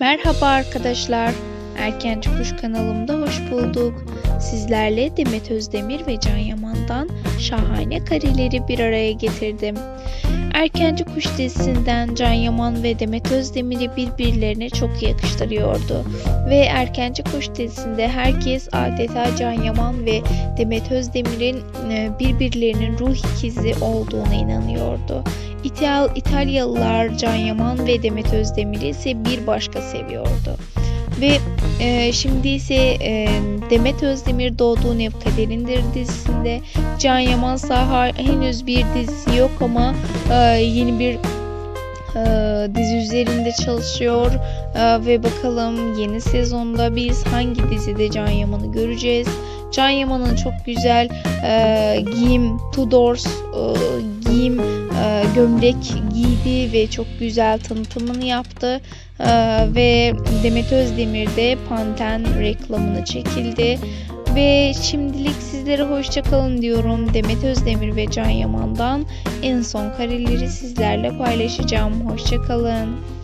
Merhaba arkadaşlar. Erkenci Kuş kanalımda hoş bulduk. Sizlerle Demet Özdemir ve Can Yaman'dan şahane kareleri bir araya getirdim. Erkenci Kuş dizisinden Can Yaman ve Demet Özdemir'i birbirlerine çok yakıştırıyordu. Ve Erkenci Kuş dizisinde herkes adeta Can Yaman ve Demet Özdemir'in e, birbirlerinin ruh ikizi olduğuna inanıyordu. İtal İtalyalılar Can Yaman ve Demet Özdemir'i ise bir başka seviyordu. Ve e, şimdi ise e, Demet Özdemir Doğduğun Ev Kaderindir dizisinde Can Yaman Saha henüz bir dizisi yok ama e, yeni bir e, dizi üzerinde çalışıyor E, ve bakalım yeni sezonda biz hangi dizide Can Yaman'ı göreceğiz. Can Yaman'ın çok güzel e, giyim, Tudors e, giyim, e, gömlek giydi ve çok güzel tanıtımını yaptı. E, ve Demet Özdemir de Panten reklamını çekildi. Ve şimdilik sizlere hoşçakalın diyorum. Demet Özdemir ve Can Yaman'dan en son kareleri sizlerle paylaşacağım. Hoşçakalın.